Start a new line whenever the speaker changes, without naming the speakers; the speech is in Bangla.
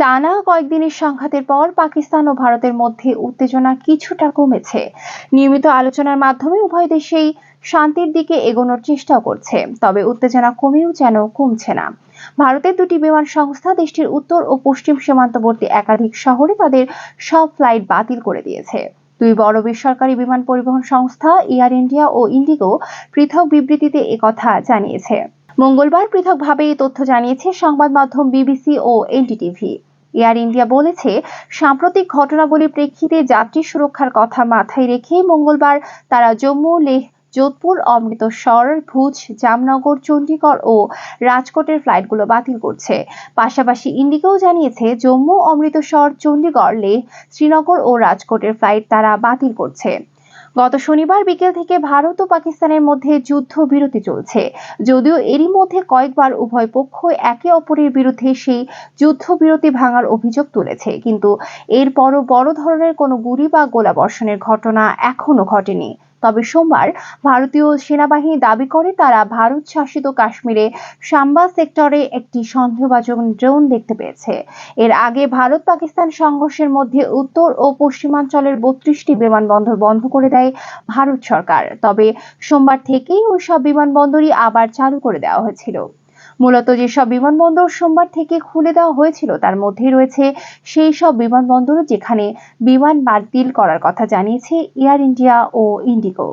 টানা কয়েকদিনের সংঘাতের পর পাকিস্তান ও ভারতের মধ্যে উত্তেজনা কিছুটা কমেছে। নিয়মিত আলোচনার মাধ্যমে উভয় দেশেই শান্তির দিকে এগোনোর চেষ্টাও করছে, তবে উত্তেজনা কমেও যেন কমছে না। ভারতের দুটি বিমান সংস্থা দেশটির উত্তর ও পশ্চিম সীমান্তবর্তী একাধিক শহরে তাদের সব ফ্লাইট বাতিল করে দিয়েছে। দুই বড় বেসরকারি বিমান পরিবহন সংস্থা এয়ার ইন্ডিয়া ও ইন্ডিগো পৃথক বিবৃতিতে একথা জানিয়েছে। মঙ্গলবার পৃথকভাবে এই তথ্য জানিয়েছে সংবাদ মাধ্যম বিবিসি ও এনডিটিভি এয়ার ইন্ডিয়া বলেছে, সাম্প্রতিক ঘটনাবলীর প্রেক্ষিতে যাত্রী সুরক্ষার কথা মাথায় রেখে মঙ্গলবার তারা জম্মু লেহ যোধপুর, অমৃতসর, ভুজ, জামনগর চণ্ডীগড় ও রাজকোটের ফ্লাইটগুলো বাতিল করছে। পাশাপাশি ইন্ডিগোও জানিয়েছে, জম্মু, অমৃতসর চণ্ডীগড় লেহ শ্রীনগর ও রাজকোটের ফ্লাইট তারা বাতিল করছে। গত শনিবার বিকেল থেকে ভারত ও পাকিস্তানের মধ্যে যুদ্ধ বিরতি চলছে। যদিও এরই মধ্যে কয়েকবার উভয় পক্ষ একে অপরের বিরুদ্ধে সেই যুদ্ধ বিরতি ভাঙার অভিযোগ তুলেছে। কিন্তু এরপরও বড় ধরনের কোনো গুলি বা গোলাবর্ষণের ঘটনা এখনও ঘটেনি। তবে সোমবার ভারতীয় সেনাবাহিনী দাবি করে তারা ভারত শাসিত কাশ্মীরে সাম্বা সেক্টরে একটি সন্দেহভাজন ড্রোন দেখতে পেয়েছে। এর আগে ভারত পাকিস্তান সংঘর্ষের মধ্যে উত্তর ও পশ্চিমাঞ্চলের বত্রিশটি বিমানবন্দর বন্ধ করে দেয় ভারত সরকার। তবে সোমবার থেকেই ওই সব বিমানবন্দরই আবার চালু করে দেওয়া হয়েছিল। মূলত যেসব বিমানবন্দর সোমবার থেকে খুলে দেওয়া হয়েছিল, তার মধ্যে রয়েছে সেই সব বিমানবন্দর যেখানে বিমান বাতিল করার কথা জানিয়েছে এয়ার ইন্ডিয়া ও ইন্ডিগো